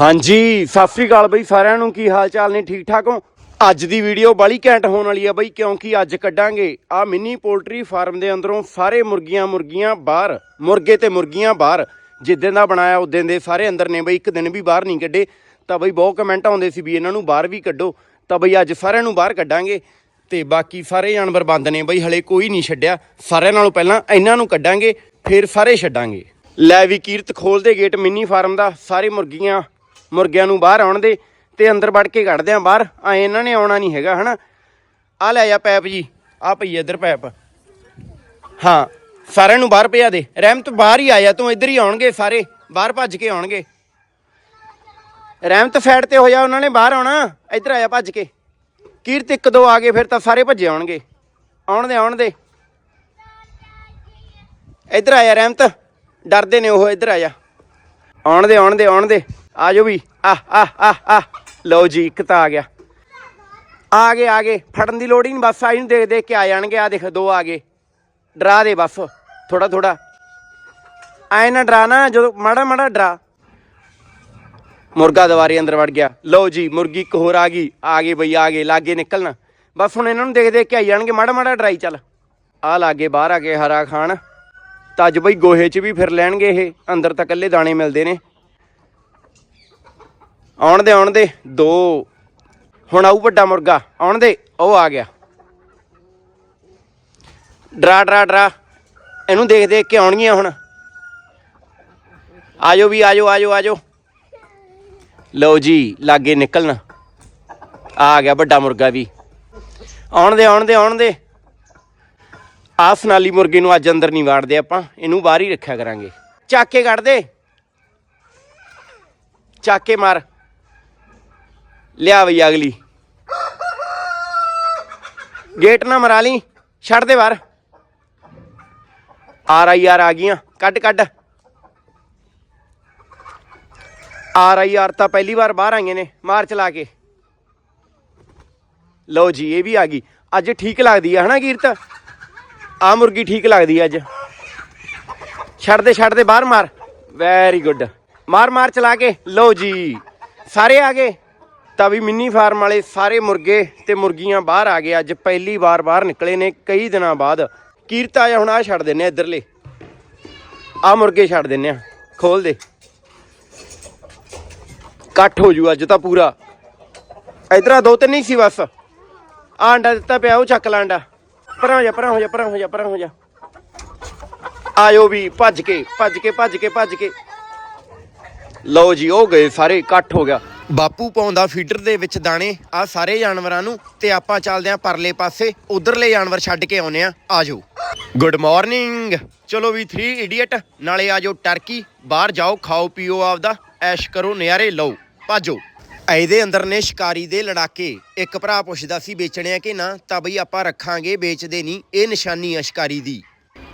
ਹਾਂਜੀ, ਸਤਿ ਸ੍ਰੀ ਅਕਾਲ ਬਈ ਸਾਰਿਆਂ ਨੂੰ, ਕੀ ਹਾਲ ਚਾਲ ਨੇ? ਠੀਕ ਠਾਕ ਹੋ? ਅੱਜ ਦੀ ਵੀਡੀਓ ਬਾਲੀ ਘੈਂਟ ਹੋਣ ਵਾਲੀ ਆ ਬਈ, ਕਿਉਂਕਿ ਅੱਜ ਕੱਢਾਂਗੇ ਆ ਮਿੰਨੀ ਪੋਲਟਰੀ ਫਾਰਮ ਦੇ ਅੰਦਰੋਂ ਸਾਰੇ ਮੁਰਗੀਆਂ ਮੁਰਗੀਆਂ ਬਾਹਰ, ਮੁਰਗੇ ਤੇ ਮੁਰਗੀਆਂ ਬਾਹਰ। ਜਿੱਦਾਂ ਦਾ ਬਣਾਇਆ ਉਦੋਂ ਦੇ ਸਾਰੇ ਅੰਦਰ ਨੇ ਬਈ, ਇੱਕ ਦਿਨ ਵੀ ਬਾਹਰ ਨਹੀਂ ਕੱਢੇ। ਤਾਂ ਬਈ ਬਹੁਤ ਕਮੈਂਟ ਆਉਂਦੇ ਸੀ ਵੀ ਇਹਨਾਂ ਨੂੰ ਬਾਹਰ ਵੀ ਕੱਢੋ। ਤਾਂ ਬਈ ਅੱਜ ਸਾਰਿਆਂ ਨੂੰ ਬਾਹਰ ਕੱਢਾਂਗੇ। ਤੇ ਬਾਕੀ ਸਾਰੇ ਜਾਨਵਰ ਬੰਦ ਨੇ ਬਈ, ਹਲੇ ਕੋਈ ਨਹੀਂ ਛੱਡਿਆ। ਸਾਰਿਆਂ ਨਾਲੋਂ ਪਹਿਲਾਂ ਇਹਨਾਂ ਨੂੰ ਕੱਢਾਂਗੇ, ਫਿਰ ਸਾਰੇ ਛੱਡਾਂਗੇ। ਲੈ ਵੀ ਕੀਰਤ ਖੋਲਦੇ ਗੇਟ ਮਿੰਨੀ ਫਾਰਮ ਦਾ, ਸਾਰੇ ਮੁਰਗੀਆਂ ਮੁਰਗਿਆਂ ਨੂੰ ਬਾਹਰ ਆਉਣ ਦੇ ਤੇ ਅੰਦਰ ਵੜ ਕੇ ਕੱਢਦੇ ਆ ਬਾਹਰ। ਆ ਇਹਨਾਂ ਨੇ ਆਉਣਾ ਨਹੀਂ ਹੈਗਾ, ਹਨਾ? ਆ ਲੈ ਆ ਪੈਪ ਜੀ, ਆ ਪਈ ਇੱਧਰ ਪੈਪ। ਹਾਂ, ਸਾਰਿਆਂ ਨੂੰ ਬਾਹਰ ਭੇਜਾ ਦੇ। ਰਹਿਮਤ ਬਾਹਰ ਹੀ ਆਇਆ ਤੂੰ ਇੱਧਰ ਹੀ ਆਉਣਗੇ ਸਾਰੇ, ਬਾਹਰ ਭੱਜ ਕੇ ਆਉਣਗੇ। ਰਹਿਮਤ ਸਾਈਡ ਤੇ ਹੋ ਜਾ, ਉਹਨਾਂ ਨੇ ਬਾਹਰ ਆਉਣਾ। ਇੱਧਰ ਆਇਆ ਭੱਜ ਕੇ। ਕੀਰਤ ਇੱਕ ਦੋ ਆ ਗਏ, ਫਿਰ ਤਾਂ ਸਾਰੇ ਭੱਜੇ ਆਉਣਗੇ। ਆਉਣ ਦੇ ਆਉਣ ਦੇ। ਇੱਧਰ ਆਇਆ ਰਹਿਮਤ ਡਰਦੇ ਨੇ ਉਹ, ਇੱਧਰ ਆਇਆ ਆਉਣ ਦੇ ਆਉਣ ਦੇ ਆਉਣ ਦੇ। ਆ ਜਾਓ ਵੀ। ਆ ਆ ਆ ਆ। ਲਓ ਜੀ, ਇੱਕ ਤਾਂ ਆ ਗਿਆ। ਆ ਗਏ ਆ ਗਏ। ਫੜਨ ਦੀ ਲੋੜ ਹੀ ਨਹੀਂ, ਬਸ ਆਈ ਨੂੰ ਦੇਖ ਦੇਖ ਕੇ ਆ ਜਾਣਗੇ। ਆ ਦੇਖ, ਦੋ ਆ ਗਏ। ਡਰਾ ਦੇ ਬਸ। ਥੋੜਾ ਥੋੜਾ ਐ ਨਾ ਡਰਾ ਨਾ, ਜਦੋਂ ਮਾੜਾ ਮਾੜਾ ਡਰਾ। ਮੁਰਗਾ ਦੁਬਾਰੇ ਅੰਦਰ ਵੜ ਗਿਆ। ਲਓ ਜੀ, ਮੁਰਗੀ ਇੱਕ ਹੋਰ ਆ ਗਈ। ਆ ਗਏ ਬਈ, ਆ ਗਏ। ਲਾਗੇ ਨਿਕਲਣਾ। ਬਸ ਹੁਣ ਇਹਨਾਂ ਨੂੰ ਦੇਖ ਦੇਖ ਕੇ ਆਈ ਜਾਣਗੇ। ਮਾੜਾ ਮਾੜਾ ਡਰਾਈ ਚੱਲ। ਆ ਲਾਗੇ, ਬਾਹਰ ਆ ਕੇ ਹਰਾ ਖਾਣ। ਤਾਂ ਅੱਜ ਬਈ ਗੋਹੇ 'ਚ ਵੀ ਫਿਰ ਲੈਣਗੇ ਇਹ। ਅੰਦਰ ਤਾਂ ਇਕੱਲੇ ਦਾਣੇ ਮਿਲਦੇ ਨੇ। ਆਉਣ ਦੇ ਆਉਣ ਦੇ, ਦੋ। ਹੁਣ ਆਊ ਵੱਡਾ ਮੁਰਗਾ, ਆਉਣ ਦੇ, ਉਹ ਆ ਗਿਆ। ਡਰਾ ਡਰਾ ਡਰਾ। ਇਹਨੂੰ ਦੇਖ ਦੇਖ ਕੇ ਆਉਣਗੀਆਂ ਹੁਣ। ਆਜੋ ਵੀ, ਆਜੋ ਆਜੋ ਆਜੋ। ਲਓ ਜੀ, ਲਾਗੇ ਨਿਕਲਣ। ਆ ਗਿਆ ਵੱਡਾ ਮੁਰਗਾ ਵੀ। ਆਉਣ ਦੇ ਆਉਣ ਦੇ ਆਉਣ ਦੇ। ਆਹ ਸਨਾਲੀ ਮੁਰਗੇ ਨੂੰ ਅੱਜ ਅੰਦਰ ਨਹੀਂ ਵਾੜਦੇ ਆਪਾਂ। ਇਹਨੂੰ ਬਾਹਰ ਹੀ ਰੱਖਿਆ ਕਰਾਂਗੇ। ਚਾਕੇ ਕੱਢ ਦੇ। ਚਾਕੇ ਮਾਰ। ਲਿਆ ਬਈ ਅਗਲੀ। ਗੇਟ ਨਾ ਮਰਾ ਲਈ, ਛੱਡ ਦੇ ਬਾਹਰ। ਆਰ ਆਈ ਆਰ ਆ ਗਈਆਂ, ਕੱਢ ਕੱਢ। ਆਰ ਆਈ ਆਰ ਤਾਂ ਪਹਿਲੀ ਵਾਰ ਬਾਹਰ ਆਈਆਂ ਨੇ, ਮਾਰ ਚਲਾ ਕੇ। ਲਓ ਜੀ, ਇਹ ਵੀ ਆ ਗਈ। ਅੱਜ ਠੀਕ ਲੱਗਦੀ ਆ, ਹਨਾ ਕੀਰਤ? ਆ ਮੁਰਗੀ ਠੀਕ ਲੱਗਦੀ ਆ ਅੱਜ। ਛੱਡ ਦੇ ਛੱਡ ਦੇ, ਬਾਹਰ ਮਾਰ। ਵੈਰੀ ਗੁੱਡ ਮਾਰ ਮਾਰ ਚਲਾ ਕੇ, ਲਓ ਜੀ। ਸਾਰੇ ਆ ਗਏ। ਤਾਂ ਵੀ ਮਿੰਨੀ ਫਾਰਮ ਵਾਲੇ ਸਾਰੇ ਮੁਰਗੇ ਤੇ ਮੁਰਗੀਆਂ ਬਾਹਰ ਆ ਗਏ। ਅੱਜ ਪਹਿਲੀ ਵਾਰ ਬਾਹਰ ਨਿਕਲੇ ਨੇ, ਕਈ ਦਿਨਾਂ ਬਾਅਦ। ਕੀਰਤ ਆਇਆ ਹੁਣ ਆ ਛੱਡ ਦਿੰਨੇ ਆ ਇੱਧਰਲੇ। ਆ ਮੁਰਗੇ ਛੱਡ ਦਿੰਨੇ ਆ। ਖੋਲ ਦੇ। ਇਕੱਠ ਹੋ ਜੂ ਅੱਜ ਤਾਂ ਪੂਰਾ। ਇਧਰ ਦੋ ਤਿੰਨ ਹੀ ਸੀ ਬਸ। ਆ ਅੰਡਾ ਦਿੱਤਾ ਪਿਆ, ਉਹ ਚੱਕ ਲਾ ਅੰਡਾ। ਪਰਾਂ ਹੋ ਜਾ, ਪਰਾਂ ਹੋ ਜਾ, ਪਰਾਂ ਹੋ ਜਾ, ਪਰਾਂ ਹੋ ਜਾ। ਆਇਓ ਵੀ, ਭੱਜ ਕੇ ਭੱਜ ਕੇ ਭੱਜ ਕੇ ਭੱਜ ਕੇ। ਲਓ ਜੀ, ਉਹ ਗਏ ਸਾਰੇ ਇਕੱਠ ਹੋ ਗਿਆ। ਬਾਪੂ ਪਾਉਂਦਾ ਫੀਡਰ ਦੇ ਵਿੱਚ ਦਾਣੇ ਆ ਸਾਰੇ ਜਾਨਵਰਾਂ ਨੂੰ ਤੇ ਆਪਾਂ ਚੱਲਦੇ ਆਂ ਪਰਲੇ ਪਾਸੇ, ਉਧਰਲੇ ਜਾਨਵਰ ਛੱਡ ਕੇ ਆਉਨੇ ਆ ਆਜੋ ਗੁੱਡ ਮਾਰਨਿੰਗ ਚਲੋ ਵੀ 3 ਇਡੀਅਟ ਨਾਲੇ ਆਜੋ ਟਰਕੀ ਬਾਹਰ ਜਾਓ, ਖਾਓ, ਪੀਓ ਆਪਦਾ, ਐਸ਼ ਕਰੋ, ਨਿਆਰੇ ਲਓ, ਭਾਜੋ। ਇਹਦੇ ਅੰਦਰ ਨੇ ਸ਼ਿਕਾਰੀ ਦੇ ਲੜਾਕੇ, ਇੱਕ ਭਰਾ ਪੁੱਛਦਾ ਸੀ ਵੇਚਣੇ ਆ ਕਿ ਨਾ, ਤਾਂ ਬਈ ਆਪਾਂ ਰੱਖਾਂਗੇ, ਵੇਚਦੇ ਨਹੀਂ, ਇਹ ਨਿਸ਼ਾਨੀ ਆ ਸ਼ਿਕਾਰੀ ਦੀ।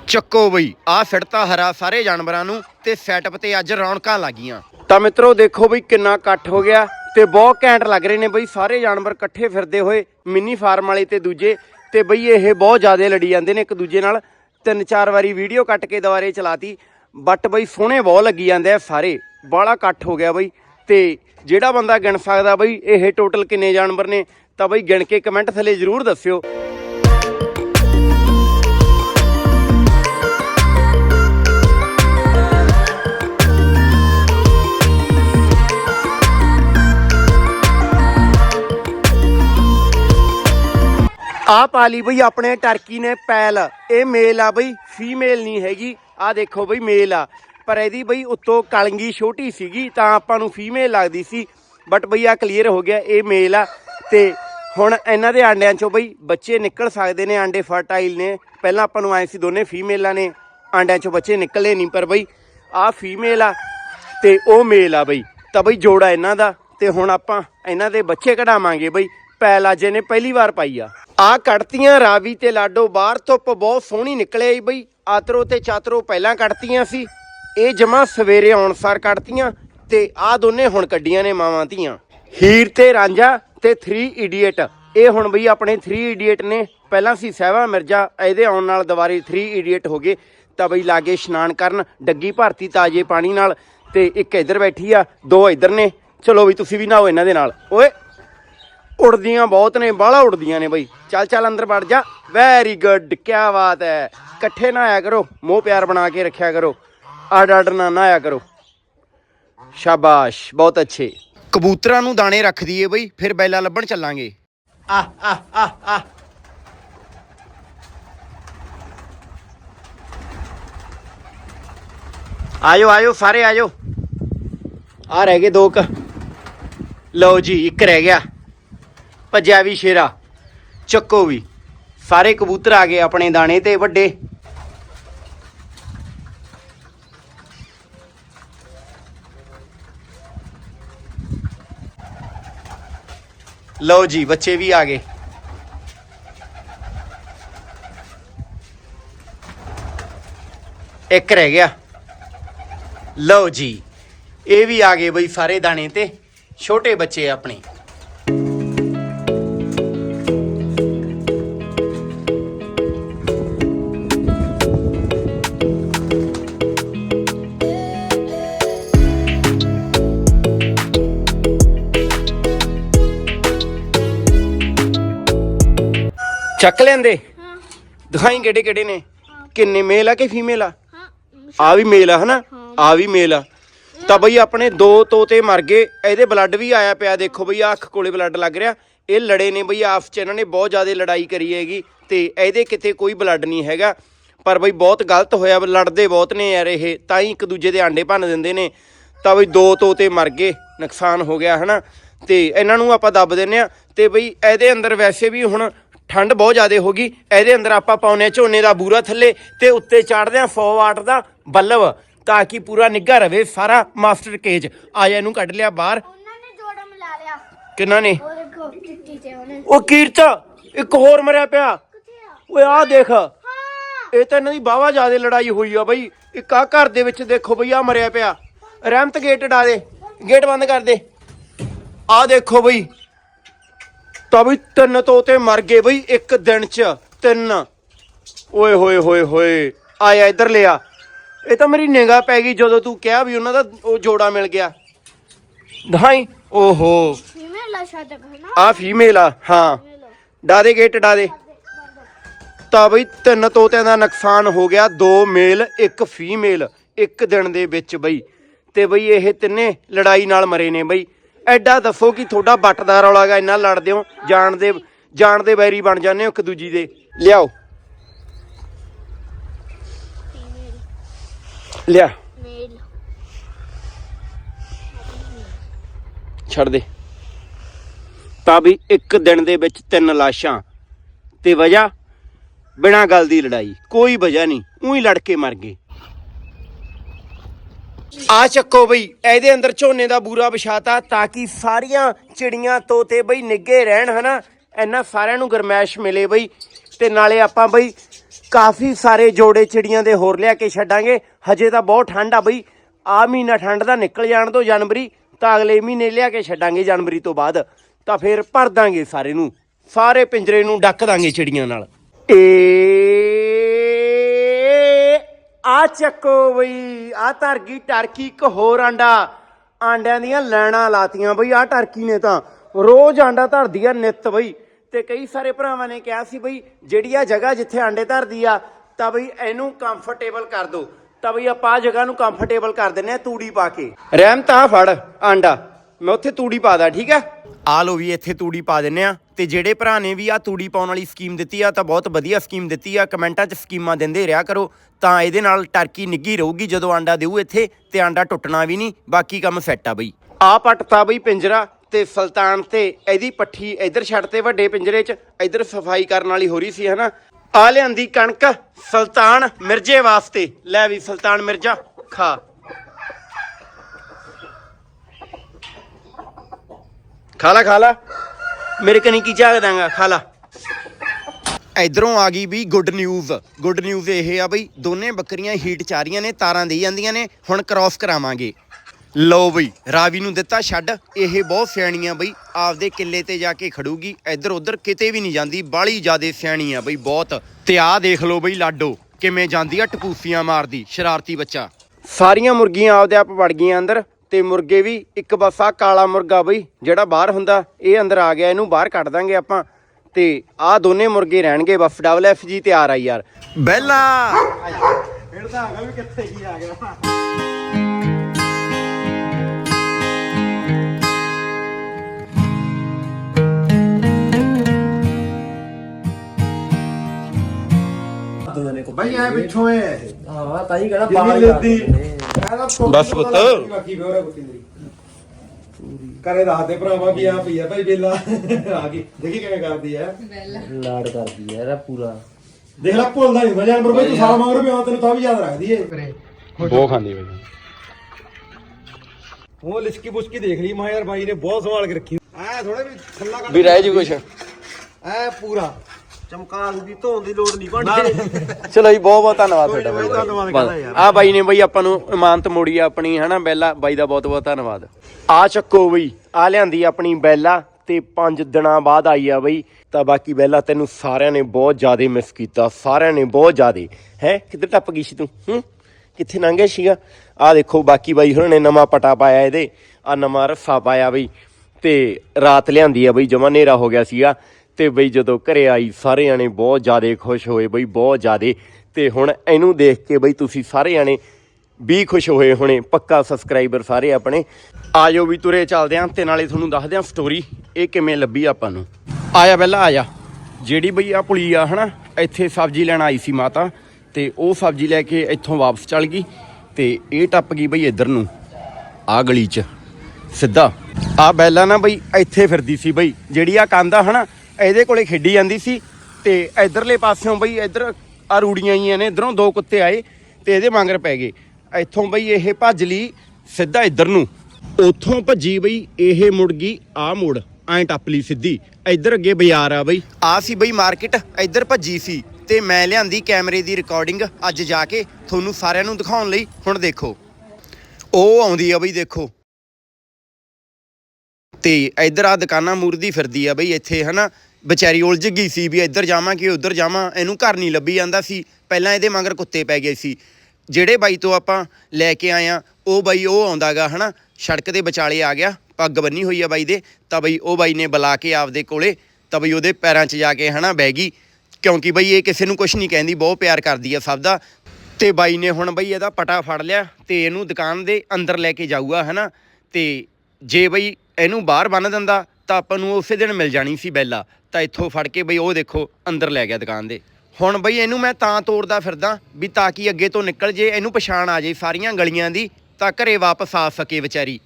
ਚੱਕੋ ਬਈ ਆ ਫਿਰਤਾ ਹਰਾ ਸਾਰੇ ਜਾਨਵਰਾਂ ਨੂੰ ਤੇ ਸੈਟਅਪ ਤੇ ਅੱਜ ਰੌਣਕਾਂ ਲੱਗੀਆਂ। ਤਾਂ ਮਿੱਤਰੋ ਦੇਖੋ ਬਈ ਕਿੰਨਾ ਇਕੱਠ ਹੋ ਗਿਆ ਤੇ ਬਹੁਤ ਘੈਂਟ ਲੱਗ ਰਹੇ ਨੇ ਬਈ, ਸਾਰੇ ਜਾਨਵਰ ਇਕੱਠੇ ਫਿਰਦੇ ਹੋਏ ਮਿੰਨੀ ਫਾਰਮ ਵਾਲੇ ਤੇ ਦੂਜੇ ਤੇ ਬਈ ਇਹ ਬਹੁਤ ਜ਼ਿਆਦਾ ਲੜੀ ਜਾਂਦੇ ਨੇ ਇੱਕ ਦੂਜੇ ਨਾਲ। ਤਿੰਨ ਚਾਰ ਵਾਰੀ ਵੀਡੀਓ ਕੱਟ ਕੇ ਦੁਬਾਰੇ ਚਲਾਤੀ ਬਟ ਬਈ ਸੋਹਣੇ ਬਹੁਤ ਲੱਗੀ ਜਾਂਦੇ ਆ ਸਾਰੇ, ਬਾਹਲਾ ਇਕੱਠ ਹੋ ਗਿਆ ਬਈ। ਤੇ ਜਿਹੜਾ ਬੰਦਾ ਗਿਣ ਸਕਦਾ ਬਈ, ਇਹ ਟੋਟਲ ਕਿੰਨੇ ਜਾਨਵਰ ਨੇ, ਤਾਂ ਬਈ ਗਿਣ ਕੇ ਕਮੈਂਟ ਥੱਲੇ ਜ਼ਰੂਰ ਦੱਸਿਓ। ਆ ਲਈ ਬਈ ਆਪਣੇ ਟਰਕੀ ਨੇ ਪੈਲ। ਇਹ ਮੇਲ ਆ ਬਈ ਫੀਮੇਲ ਨਹੀਂ ਹੈਗੀ। ਆ ਦੇਖੋ ਬਈ ਮੇਲ ਆ। ਪਰ ਇਹਦੀ ਬਈ ਉੱਤੋਂ ਕਲੰਗੀ ਛੋਟੀ ਸੀਗੀ, ਤਾਂ ਆਪਾਂ ਨੂੰ ਫੀਮੇਲ ਲੱਗਦੀ ਸੀ। ਬਟ ਬਈ ਆ ਕਲੀਅਰ ਹੋ ਗਿਆ, ਇਹ ਮੇਲ ਆ। ਤੇ ਹੁਣ ਇਹਨਾਂ ਦੇ ਆਂਡਿਆਂ ਚੋਂ ਬਈ ਬੱਚੇ ਨਿਕਲ ਸਕਦੇ ਨੇ, ਆਂਡੇ ਫਰਟਾਈਲ ਨੇ। ਪਹਿਲਾਂ ਆਪਾਂ ਨੂੰ ਆਏ ਸੀ ਦੋਨੇ ਫੀਮੇਲਾਂ ਨੇ, ਆਂਡਿਆਂ ਚੋਂ ਬੱਚੇ ਨਿਕਲੇ ਨਹੀਂ, ਪਰ ਬਈ ਆ ਫੀਮੇਲ ਆ ਤੇ ਉਹ ਮੇਲ ਆ ਬਈ। ਤਾਂ ਬਈ ਜੋੜਾ ਇਹਨਾਂ ਦਾ, ਤੇ ਹੁਣ ਆਪਾਂ ਇਹਨਾਂ ਦੇ ਬੱਚੇ ਕਢਾਵਾਂਗੇ ਬਈ। ਪੈਲ ਅੱਜ ਇਹਨੇ ਪਹਿਲੀ ਵਾਰ ਪਾਈ ਆ। ਆ ਕੱਢਤੀਆਂ, ਰਾਵੀ ਤੇ ਲਾਡੋ ਬਾਹਰ ਧੁੱਪ ਬਹੁਤ ਸੋਹਣੀ ਨਿਕਲੇ ਆਈ ਬਈ। ਆਤਰੋ ਤੇ ਚਾਤਰੋ ਪਹਿਲਾਂ ਕੱਢਤੀਆਂ ਸੀ। ਇਹ ਜਮਾ ਸਵੇਰੇ ਆਉਣ ਸਾਰ ਕੱਢਤੀਆਂ ਤੇ ਆ ਦੋਨੇ ਹੁਣ ਕੱਢੀਆਂ ਨੇ ਮਾਵਾਂ ਧੀਆਂ। ਹੀਰ ਤੇ ਰਾਂਝਾ ਤੇ 3 ਇਡੀਅਟ ਇਹ ਹੁਣ ਬਈ ਆਪਣੇ 3 ਇਡੀਅਟ ਨੇ। ਪਹਿਲਾਂ ਸੀ ਸਹਿਵਾ ਮਿਰਜ਼ਾ, ਇਹਦੇ ਆਉਣ ਨਾਲ ਦੁਬਾਰੇ 3 ਇਡੀਅਟ ਹੋ ਗਏ। ਤਾਂ ਬਈ ਲਾਗੇ ਇਸ਼ਨਾਨ ਕਰਨ, ਡੱਗੀ ਭਰਤੀ ਤਾਜੇ ਪਾਣੀ ਨਾਲ ਤੇ ਇੱਕ ਇੱਧਰ ਬੈਠੀ ਆ, ਦੋ ਇੱਧਰ ਨੇ। ਚਲੋ ਵੀ ਤੁਸੀਂ ਵੀ ਨਹਾਓ ਇਹਨਾਂ ਦੇ ਨਾਲ। ਓਏ ਉੜਦੀਆਂ ਬਹੁਤ ਨੇ ਬਾਹਲਾ ਉੜਦੀਆਂ ਨੇ ਬਈ। ਚੱਲ ਚੱਲ ਅੰਦਰ ਵੜ ਜਾ। ਵੈਰੀ ਗੁੱਡ ਕੀ ਬਾਤ ਹੈ ਇਕੱਠੇ ਨਹਾਇਆ ਕਰੋ ਮੋਹ ਪਿਆਰ ਬਣਾ ਕੇ ਰੱਖਿਆ ਕਰੋ। ਅੱਡ ਅੱਡ ਨਾ ਨਹਾਇਆ ਕਰੋ। ਸ਼ਾਬਾਸ਼ ਬਹੁਤ ਅੱਛੇ। ਕਬੂਤਰਾਂ ਨੂੰ ਦਾਣੇ ਰੱਖ ਦਈਏ ਬਈ ਫਿਰ ਬੈਲਾ ਲੱਭਣ ਚੱਲਾਂਗੇ। ਆ ਆ ਆ ਆ। ਆਇਓ ਆਇਓ ਸਾਰੇ ਆਇਓ। ਆ ਰਹਿ ਗਏ ਦੋ ਕ। ਲਓ ਜੀ ਇੱਕ ਰਹਿ ਗਿਆ। ਭੱਜਿਆ ਵੀ ਸ਼ੇਰਾ। ਚੱਕੋ ਵੀ। ਸਾਰੇ ਕਬੂਤਰ ਆ ਗਏ ਆਪਣੇ ਦਾਣੇ ਤੇ ਵੱਡੇ। ਲਓ ਜੀ, ਬੱਚੇ ਵੀ ਆ ਗਏ। ਇੱਕ ਰਹਿ ਗਿਆ। ਲਓ ਜੀ, ਇਹ ਵੀ ਆ ਗਏ ਬਈ ਸਾਰੇ ਦਾਣੇ ਤੇ। ਛੋਟੇ ਬੱਚੇ ਆਪਣੇ। ਚੱਕ ਲੈਂਦੇ। ਹਾਂ ਦਿਖਾਈ ਕਿਹੜੇ ਕਿਹੜੇ ਨੇ? ਕਿੰਨੇ ਮੇਲ ਆ ਕਿ ਫੀਮੇਲ ਆ? ਆ ਵੀ ਮੇਲ ਆ, ਹਨਾ? ਆ ਵੀ ਮੇਲ ਆ। ਤਾਂ ਬਈ ਆਪਣੇ ਦੋ ਤੋਤੇ ਮਰ ਗਏ, ਇਹਦੇ ਬਲੱਡ ਵੀ ਆਇਆ ਪਿਆ, ਦੇਖੋ ਬਈ ਆਹ ਅੱਖ ਕੋਲੇ ਬਲੱਡ ਲੱਗ ਰਿਹਾ। ਇਹ ਲੜੇ ਨੇ ਬਈ ਆਪਸ ਚ ਇਹਨਾਂ ਨੇ ਬਹੁਤ ਜ਼ਿਆਦਾ ਲੜਾਈ ਕਰੀ ਹੈਗੀ, ਤੇ ਇਹਦੇ ਕਿਤੇ ਕੋਈ ਬਲੱਡ ਨਹੀਂ ਹੈਗਾ। ਪਰ ਬਈ ਬਹੁਤ ਗਲਤ ਹੋਇਆ, ਲੜਦੇ ਬਹੁਤ ਨੇ ਯਾਰ ਇਹ, ਤਾਂ ਹੀ ਇੱਕ ਦੂਜੇ ਦੇ ਆਂਡੇ ਭੰਨ ਦਿੰਦੇ ਨੇ। ਤਾਂ ਬਈ ਦੋ ਤੋਤੇ ਮਰ ਗਏ, ਨੁਕਸਾਨ ਹੋ ਗਿਆ, ਹਨਾ? ਤੇ ਇਹਨਾਂ ਨੂੰ ਆਪਾਂ ਦੱਬ ਦਿੰਨੇ ਆ ਤੇ ਬਈ ਇਹਦੇ ਅੰਦਰ ਵੈਸੇ ਵੀ ਹੁਣ ਠੰਡ ਬਹੁਤ ਜ਼ਿਆਦਾ ਹੋ ਗਈ। ਇਹਦੇ ਅੰਦਰ ਆਪਾਂ ਪਾਉਨੇ ਝੋਨੇ ਦਾ ਬੂਰਾ ਥੱਲੇ ਤੇ ਉੱਤੇ ਚਾੜਦੇ ਆ 100 ਵਾਟ ਦਾ ਬੱਲਬ ਤਾਂ ਕਿ ਪੂਰਾ ਨਿੱਘਾ ਰਵੇ ਸਾਰਾ ਮਾਸਟਰ ਕੇਜ ਆ ਜਾ ਇਹਨੂੰ ਕੱਢ ਲਿਆ ਬਾਹਰ। ਉਹਨਾਂ ਨੇ ਜੋੜਾ ਮਿਲਾ ਲਿਆ। ਕਿੰਨਾ ਨੇ? ਉਹ ਦੇਖੋ ਚਿੱਟੀ ਤੇ ਉਹਨੇ। ਉਹ ਕੀਰਤ ਇੱਕ ਹੋਰ ਮਰਿਆ ਪਿਆ। ਓਏ ਆਹ ਦੇਖ। ਇਹ ਤਾਂ ਇਹਨਾਂ ਦੀ ਬਾਵਾ ਜ਼ਿਆਦਾ ਲੜਾਈ ਹੋਈ ਆ ਬਈ। ਇੱਕ ਆ ਘਰ ਦੇ ਵਿੱਚ ਦੇਖੋ ਬਈ ਆ ਮਰਿਆ ਪਿਆ। ਰਹਿਮਤ ਗੇਟ ਡਾ ਦੇ। ਗੇਟ ਬੰਦ ਕਰ ਦੇ। ਆ ਦੇਖੋ ਬਈ। ਤਾਂ ਬਈ ਤਿੰਨ ਤੋਤੇ ਮਰ ਗਏ ਬਈ ਇੱਕ ਦਿਨ ਚ ਤਿੰਨ। ਓਏ ਹੋਏ ਹੋਏ ਹੋਏ। ਆਇਆ ਇੱਧਰ ਲਿਆ। ਇਹ ਤਾਂ ਮੇਰੀ ਨਿਗਾਹ ਪੈ ਗਈ ਜਦੋਂ ਤੂੰ ਕਿਹਾ ਵੀ ਉਹਨਾਂ ਦਾ ਉਹ ਜੋੜਾ ਮਿਲ ਗਿਆ। ਦਿਖਾਈ? ਓਹੋ। ਫੀਮੇਲ ਆ ਸ਼ਾਇਦ ਨਾ? ਆ ਫੀਮੇਲ ਆ ਹਾਂ। ਫੀਮੇਲ ਆ ਡਾ ਦੇ ਗੇਟ ਡਾ ਦੇ। ਤਾਂ ਬਈ ਤਿੰਨ ਤੋਤਿਆਂ ਦਾ ਨੁਕਸਾਨ ਹੋ ਗਿਆ ਦੋ ਮੇਲ ਇੱਕ ਫੀਮੇਲ ਇੱਕ ਦਿਨ ਦੇ ਵਿੱਚ ਬਈ। ਤੇ ਬਈ ਇਹ ਤਿੰਨੇ ਲੜਾਈ ਨਾਲ ਮਰੇ ਨੇ ਬਈ। ਐਡਾ ਦੱਸੋ ਕਿ ਤੁਹਾਡਾ ਬੱਟ ਦਾ ਰੌਲਾ ਗਾ ਇੰਨਾ ਲੜਦੇ ਹੋ, ਜਾਣ ਦੇ ਜਾਣ ਦੇ ਬੈਰੀ ਬਣ ਜਾਂਦੇ ਹੋ ਇੱਕ ਦੂਜੀ ਦੇ। ਲਿਆਓ। ਲਿਆ। ਛੱਡ ਦੇ। ਤਾਂ ਵੀ ਇੱਕ ਦਿਨ ਦੇ ਵਿੱਚ ਤਿੰਨ ਲਾਸ਼ਾਂ ਤੇ ਵਜ੍ਹਾ ਬਿਨਾਂ ਗੱਲ ਦੀ ਲੜਾਈ। ਕੋਈ ਵਜ੍ਹਾ ਨਹੀਂ, ਉਹੀ ਲੜ ਕੇ ਮਰ ਗਏ। ਆ ਚੱਕੋ ਬਈ, ਇਹਦੇ ਅੰਦਰ ਝੋਨੇ ਦਾ ਬੂਰਾ ਵਿਛਾਤਾ ਤਾਂ ਕਿ ਸਾਰੀਆਂ ਚਿੜੀਆਂ ਤੋਤੇ ਬਈ ਨਿੱਗੇ ਰਹਿਣ, ਹਨਾ? ਇਹਨਾਂ ਸਾਰਿਆਂ ਨੂੰ ਗਰਮੈਸ਼ ਮਿਲੇ ਬਈ। ਤੇ ਨਾਲੇ ਆਪਾਂ ਬਈ ਕਾਫੀ ਸਾਰੇ ਜੋੜੇ ਚਿੜੀਆਂ ਦੇ ਹੋਰ ਲਿਆ ਕੇ ਛੱਡਾਂਗੇ। ਹਜੇ ਤਾਂ ਬਹੁਤ ਠੰਡ ਆ ਬਈ। ਆ ਮਹੀਨਾ ਠੰਡ ਦਾ ਨਿਕਲ ਜਾਣ ਤੋਂ ਜਨਵਰੀ, ਤਾਂ ਅਗਲੇ ਮਹੀਨੇ ਲਿਆ ਕੇ ਛੱਡਾਂਗੇ ਜਨਵਰੀ ਤੋਂ ਬਾਅਦ। ਤਾਂ ਫਿਰ ਭਰ ਦਾਂਗੇ ਸਾਰੇ ਨੂੰ। ਸਾਰੇ ਪਿੰਜਰੇ ਨੂੰ ਡੱਕ ਦਾਂਗੇ ਚਿੜੀਆਂ ਨਾਲ। ਏ ਆ ਚੱਕੋ ਬਈ, ਆ ਧਰ ਗਈ ਟਰਕੀ ਇੱਕ ਹੋਰ ਆਂਡਾ। ਆਂਡਿਆਂ ਦੀਆਂ ਲੈਣਾ ਲਾਤੀਆਂ ਬਈ, ਆ ਟਰਕੀ ਨੇ ਤਾਂ। ਰੋਜ਼ ਆਂਡਾ ਧਰਦੀ ਆ ਨਿੱਤ ਬਈ। ਤੇ ਕਈ ਸਾਰੇ ਭਰਾਵਾਂ ਨੇ ਕਿਹਾ ਸੀ ਬਈ, ਜਿਹੜੀ ਆ ਜਗ੍ਹਾ ਜਿੱਥੇ ਆਂਡੇ ਧਰਦੀ ਆ, ਤਾਂ ਬਈ ਇਹਨੂੰ ਕੰਫਰਟੇਬਲ ਕਰ ਦਿਓ ਤਾਂ ਬਈ ਆਪਾਂ ਆ ਜਗ੍ਹਾ ਨੂੰ ਕੰਫਰਟੇਬਲ ਕਰ ਦਿੰਨੇ ਆ ਤੂੜੀ ਪਾ ਕੇ। ਰਹਿਮ ਤਾਂ ਫੜ ਆਂਡਾ, ਮੈਂ ਉੱਥੇ ਤੂੜੀ ਪਾ ਦਾਂ, ਠੀਕ ਹੈ ਆ ਲੋ ਵੀ ਇੱਥੇ ਤੂੜੀ ਪਾ ਦਿੰਨੇ ਆ ਤੇ ਜਿਹੜੇ ਭਰਾ ਨੇ ਵੀ ਆ ਤੂੜੀ ਪਾਉਣ ਵਾਲੀ ਸਕੀਮ ਦਿੱਤੀ ਆ, ਤਾਂ ਬਹੁਤ ਵਧੀਆ ਸਕੀਮ ਦਿੱਤੀ ਆ। ਕਮੈਂਟਾਂ 'ਚ ਸਕੀਮਾਂ ਦਿੰਦੇ ਰਿਹਾ ਕਰੋ, ਤਾਂ ਇਹਦੇ ਨਾਲ ਟਰਕੀ ਨਿੱਗੀ ਰਹੂਗੀ ਜਦੋਂ ਆਂਡਾ ਦੇਊ ਇੱਥੇ ਤੇ ਆਂਡਾ ਟੁੱਟਣਾ ਵੀ ਨਹੀਂ, ਬਾਕੀ ਕੰਮ ਸੈੱਟ ਆ ਬਈ। ਆ ਪੱਟਤਾ ਬਈ ਪਿੰਜਰਾ ਤੇ ਸੁਲਤਾਨ ਤੇ ਇਹਦੀ ਪੱਠੀ ਇੱਧਰ ਛੱਡ ਤੇ ਵੱਡੇ ਪਿੰਜਰੇ 'ਚ, ਇੱਧਰ ਸਫ਼ਾਈ ਕਰਨ ਵਾਲੀ ਹੋ ਰਹੀ ਸੀ, ਹਨਾ? ਆ ਲਿਆਂਦੀ ਕਣਕ ਸੁਲਤਾਨ ਮਿਰਜੇ ਵਾਸਤੇ। ਲੈ ਵੀ ਸੁਲਤਾਨ ਮਿਰਜ਼ਾ, ਖਾ। ਖਾ ਲਾ ਖਾ ਲਾ। ਮੇਰੇ ਕਨੀ ਕੀ ਝਾਕ ਦਾਂਗਾ ਖਾ ਲਾ। ਇਧਰੋਂ ਆ ਗਈ ਵੀ ਗੁੱਡ ਨਿਊਜ਼ ਗੁੱਡ ਨਿਊਜ਼ ਇਹ ਆ ਬਈ ਦੋਨੇ ਬੱਕਰੀਆਂ ਹੀਟ ਚ ਆ ਰਹੀਆਂ ਨੇ ਤਾਰਾਂ ਦੇਈ ਜਾਂਦੀਆਂ ਨੇ ਹੁਣ ਕ੍ਰਾਸ ਕਰਾਵਾਂਗੇ। ਲਓ ਬਈ ਰਾਵੀ ਨੂੰ ਦਿੱਤਾ ਛੱਡ। ਇਹ ਬਹੁਤ ਸਿਆਣੀ ਆ ਬਈ ਆਪਦੇ ਕਿੱਲੇ ਤੇ ਜਾ ਕੇ ਖੜੂਗੀ। ਇੱਧਰ ਉੱਧਰ ਕਿਤੇ ਵੀ ਨਹੀਂ ਜਾਂਦੀ ਬਾਲੀ ਜਿਆਦੇ ਸਿਆਣੀ ਆ ਬਈ ਬਹੁਤ। ਤੇ ਆਹ ਦੇਖ ਲਓ ਬਈ ਲਾਡੋ ਕਿਵੇਂ ਜਾਂਦੀ ਆ ਟਪੂਸੀਆਂ ਮਾਰਦੀ ਸ਼ਰਾਰਤੀ ਬੱਚਾ। ਸਾਰੀਆਂ ਮੁਰਗੀਆਂ ਆਪਦੇ ਆਪ ਵੜ ਗਈਆਂ ਅੰਦਰ। ਤੇ ਮੁਰਗੇ ਵੀ ਇੱਕ ਬਸ ਆ ਕਾਲਾ ਮੁਰਗਾ ਬਈ ਜਿਹੜਾ ਬਾਹਰ ਹੁੰਦਾ ਇਹ ਅੰਦਰ ਆ ਗਿਆ ਇਹਨੂੰ ਬਾਹਰ ਕੱਢ ਦਾਂਗੇ ਆਪਾਂ। ਤੇ ਆ ਦੋਨੇ ਮੁਰਗੇ ਰਹਿਣਗੇ ਬਸ ਡਬਲ ਐਫ ਜੀ ਤੇ ਆਰ ਆਈ ਆਰ ਬੈਲਾ! ਫਿਰਦਾ ਹੈਗਾ ਵੀ ਕਿੱਥੇ ਕੀ ਆ ਗਿਆ ਭਾਈ ਐ ਪਿੱਛੋਂ ਐ ਹਾਂ ਤਾਂ ਹੀ ਕਹਣਾ ਜਿੰਨੀ ਲੈਂਦੀ ਬਸ ਪੁੱਤ। ਬਾਕੀ ਫੇਰ ਕੁੱਤੀ ਮੇਰੀ ਕਰੇ ਦੱਸ ਦੇ ਭਰਾਵਾ ਕੀ ਆ ਪਈ ਆ ਭਾਈ ਬੇਲਾ ਆ ਗਈ। ਦੇਖੀ ਕਿਵੇਂ ਕਰਦੀ ਐ ਲਾੜ ਕਰਦੀ ਹੈ ਇਹਦਾ ਪੂਰਾ। ਦੇਖ ਲੈ ਭੁੱਲਦਾ ਨਹੀਂ ਮਜਾ ਪਰ ਭਾਈ ਤੂੰ ਸਾਰਾ ਮਗਰ ਵੀ ਆ ਤੈਨੂੰ ਤਾਂ ਵੀ ਯਾਦ ਰੱਖਦੀ ਏ। ਬਹੁਤ ਖਾਂਦੀ ਬਈ ਉਹ ਲਿਸਕੀ ਬੁਸਕੀ ਦੇਖ ਲਈ। ਮੈਂ ਯਾਰ ਬਾਈ ਨੇ ਬਹੁਤ ਸੰਭਾਲ ਕੇ ਰੱਖੀ। ਐ ਥੋੜੇ ਵੀ ਥੱਲਾ ਕਰ ਵੀ ਰਹਿ ਜੀ ਕੁਛ। ਐ ਪੂਰਾ। ਚਮਕਾ ਦੀ ਧੋਣ ਦੀ ਲੋੜ ਨਹੀਂ ਭਾਂਡੇ ਚਲੋ ਜੀ ਬਹੁਤ ਬਹੁਤ ਧੰਨਵਾਦ ਤੁਹਾਡਾ ਕੋਈ ਨੀ, ਧੰਨਵਾਦ ਬਾਈ ਕਰਦਾ ਯਾਰ। ਆ ਬਾਈ ਨੇ ਬਈ ਆਪਾਂ ਨੂੰ ਇਮਾਨਤ ਮੋੜੀ ਆ ਆਪਣੀ ਹਨਾ ਬੈਲਾ? ਬਾਈ ਦਾ ਬਹੁਤ ਬਹੁਤ ਧੰਨਵਾਦ। ਆ ਚੱਕੋ ਬਈ ਆ ਲਿਆਂਦੀ ਆਪਣੀ ਬੈਲਾ ਤੇ 5 ਦਿਨਾਂ ਬਾਅਦ ਆਈ ਆ ਬਈ। ਤਾਂ ਬਾਕੀ ਬੈਲਾ ਤੈਨੂੰ ਸਾਰਿਆਂ ਨੇ ਬਹੁਤ ਜ਼ਿਆਦਾ ਮਿਸ ਕੀਤਾ ਸਾਰਿਆਂ ਨੇ ਬਹੁਤ ਜ਼ਿਆਦਾ। ਹੈ? ਕਿੱਧਰ ਟੱਪ ਗਈ ਸੀ ਤੂੰ? ਹੂੰ? ਕਿੱਥੇ ਲੰਘਿਆ ਸੀਗਾ? ਆ ਦੇਖੋ ਬਾਕੀ ਬਾਈ ਹੋਰਾਂ ਨੇ ਨਵਾਂ ਪਟਾ ਪਾਇਆ ਇਹਦੇ। ਆ ਨਵਾਂ ਰੱਸਾ ਪਾਇਆ ਬਈ। ਤੇ ਰਾਤ ਲਿਆਂਦੀ ਆ ਬਈ ਜਮਾ ਹਨੇਰਾ ਹੋ ਗਿਆ ਸੀਗਾ। ਤੇ ਬਈ ਜਦੋਂ ਘਰੇ ਆਈ ਸਾਰੇ ਜਾਣੇ ਬਹੁਤ ਜ਼ਿਆਦਾ ਖੁਸ਼ ਹੋਏ ਬਈ, ਬਹੁਤ ਜ਼ਿਆਦਾ। ਤੇ ਹੁਣ ਇਹਨੂੰ ਦੇਖ ਕੇ ਬਈ ਤੁਸੀਂ ਸਾਰੇ ਜਾਣੇ ਵੀ ਖੁਸ਼ ਹੋਏ ਹੋਣੇ, ਪੱਕਾ ਸਬਸਕ੍ਰਾਈਬਰ ਸਾਰੇ ਆਪਣੇ। ਆਜੋ ਵੀ ਤੁਰੇ ਚੱਲਦੇ ਆਂ ਤੇ ਨਾਲੇ ਤੁਹਾਨੂੰ ਦੱਸਦੇ ਆਂ ਸਟੋਰੀ ਇਹ ਕਿਵੇਂ ਲੱਭੀ ਆਪਾਂ ਨੂੰ। ਆਇਆ ਪਹਿਲਾਂ ਆਇਆ। ਜਿਹੜੀ ਬਈ ਆ ਪੁਲੀ ਆ, ਹਨਾ, ਇੱਥੇ ਸਬਜ਼ੀ ਲੈਣ ਆਈ ਸੀ ਮਾਤਾ, ਤੇ ਉਹ ਸਬਜ਼ੀ ਲੈ ਕੇ ਇੱਥੋਂ ਵਾਪਸ ਚੱਲ ਗਈ, ਤੇ ਇਹ ਟੱਪ ਗਈ ਬਈ ਇੱਧਰ ਨੂੰ ਆ ਗਲੀ 'ਚ, ਸਿੱਧਾ। ਆ ਬੈਲਾ ਨਾ ਬਈ ਇੱਥੇ ਫਿਰਦੀ ਸੀ ਬਈ, ਜਿਹੜੀ ਆ ਕੰਧ ਆ, ਹਨਾ ਇਹਦੇ ਕੋਲੇ ਖੇਡੀ ਜਾਂਦੀ ਸੀ ਤੇ ਇਧਰਲੇ ਪਾਸਿਓਂ ਬਈ ਇਧਰ ਆ ਰੂੜੀਆਂ ਆਈਆਂ ਨੇ, ਇਧਰੋਂ ਦੋ ਕੁੱਤੇ ਆਏ ਤੇ ਇਹਦੇ ਮੰਗਰ ਪੈ ਗਏ। ਇੱਥੋਂ ਬਈ ਇਹ ਭੱਜ ਲਈ ਸਿੱਧਾ ਇੱਧਰ ਨੂੰ। ਉੱਥੋਂ ਭੱਜੀ ਬਈ ਇਹ ਮੁੜ ਗਈ ਆ ਮੁੜ, ਐਂ ਟੱਪ ਲਈ ਸਿੱਧੀ। ਇੱਧਰ ਅੱਗੇ ਬਾਜ਼ਾਰ ਆ ਬਈ। ਆ ਸੀ ਬਈ ਮਾਰਕੀਟ, ਇੱਧਰ ਭੱਜੀ ਸੀ ਤੇ ਮੈਂ ਲਿਆਂਦੀ ਕੈਮਰੇ ਦੀ ਰਿਕਾਰਡਿੰਗ ਅੱਜ ਜਾ ਕੇ ਤੁਹਾਨੂੰ ਸਾਰਿਆਂ ਨੂੰ ਦਿਖਾਉਣ ਲਈ। ਹੁਣ ਦੇਖੋ। ਉਹ ਆਉਂਦੀ ਆ ਬਈ ਦੇਖੋ। ਤੇ ਇੱਧਰ ਆ ਦੁਕਾਨਾਂ ਮੂਰਦੀ ਫਿਰਦੀ ਆ ਬਈ ਇੱਥੇ, ਹਨਾ? ਵਿਚਾਰੀ ਉਲਝ ਗਈ ਸੀ ਵੀ ਇੱਧਰ ਜਾਵਾਂ ਕਿ ਉੱਧਰ ਜਾਵਾਂ, ਇਹਨੂੰ ਘਰ ਨਹੀਂ ਲੱਭੀ ਜਾਂਦਾ ਸੀ। ਪਹਿਲਾਂ ਇਹਦੇ ਮਗਰ ਕੁੱਤੇ ਪੈ ਗਏ ਸੀ। ਜਿਹੜੇ ਬਾਈ ਤੋਂ ਆਪਾਂ ਲੈ ਕੇ ਆਏ ਆ, ਉਹ ਬਾਈ ਉਹ ਆਉਂਦਾਗਾ ਹਨਾ? ਸੜਕ ਦੇ ਵਿਚਾਲੇ ਆ ਗਿਆ, ਪੱਗ ਬੰਨੀ ਹੋਈ ਆ ਬਾਈ ਦੇ, ਤਾਂ ਬਈ ਉਹ ਬਾਈ ਨੇ ਬੁਲਾ ਕੇ ਆਪਦੇ ਕੋਲੇ, ਤਾਂ ਬਈ ਉਹਦੇ ਪੈਰਾਂ 'ਚ ਜਾ ਕੇ, ਹਨਾ, ਬਹਿ ਗਈ। ਕਿਉਂਕਿ ਬਈ ਇਹ ਕਿਸੇ ਨੂੰ ਕੁਝ ਨਹੀਂ ਕਹਿੰਦੀ, ਬਹੁਤ ਪਿਆਰ ਕਰਦੀ ਆ ਸਭ ਦਾ। ਤੇ ਬਾਈ ਨੇ ਹੁਣ ਬਈ ਇਹਦਾ ਪਟਾ ਫੜ ਲਿਆ ਤੇ ਇਹਨੂੰ ਦੁਕਾਨ ਦੇ ਅੰਦਰ ਲੈ ਕੇ ਜਾਊਗਾ, ਹਨਾ? ਤੇ ਜੇ ਬਈ ਇਹਨੂੰ ਬਾਹਰ ਬੰਨ ਦਿੰਦਾ ਤਾਂ ਆਪਾਂ ਨੂੰ ਉਸੇ ਦਿਨ ਮਿਲ ਜਾਣੀ ਸੀ ਬੈਲਾ। ਤਾਂ ਇੱਥੋਂ ਫੜ ਕੇ ਬਈ ਉਹ ਦੇਖੋ ਅੰਦਰ ਲੈ ਗਿਆ ਦੁਕਾਨ ਦੇ। ਹੁਣ ਬਈ ਇਹਨੂੰ ਮੈਂ ਤਾਂ ਤੋੜਦਾ ਫਿਰਦਾ ਵੀ ਤਾਂ ਕਿ ਅੱਗੇ ਤੋਂ ਨਿਕਲ ਜੇ ਇਹਨੂੰ ਪਛਾਣ ਆ ਜੇ ਸਾਰੀਆਂ ਗਲੀਆਂ ਦੀ ਤਾਂ ਘਰੇ ਵਾਪਸ ਆ ਸਕੇ ਵਿਚਾਰੀ।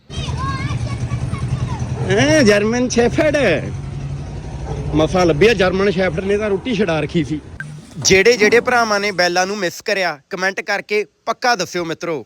ਐ ਜਰਮਨ ਸ਼ੈਫਰਡ? ਮਸਾ ਲੱਭਿਆ ਜਰਮਨ ਸ਼ੈਫਰਡ ਨੇ ਤਾਂ ਰੋਟੀ ਛਡਾ ਰੱਖੀ ਸੀ। ਜਿਹੜੇ ਜਿਹੜੇ ਭਰਾਵਾਂ ਨੇ ਬੈਲਾ ਨੂੰ ਮਿਸ ਕਰਿਆ ਕਮੈਂਟ ਕਰਕੇ ਪੱਕਾ ਦੱਸਿਓ ਮਿੱਤਰੋ।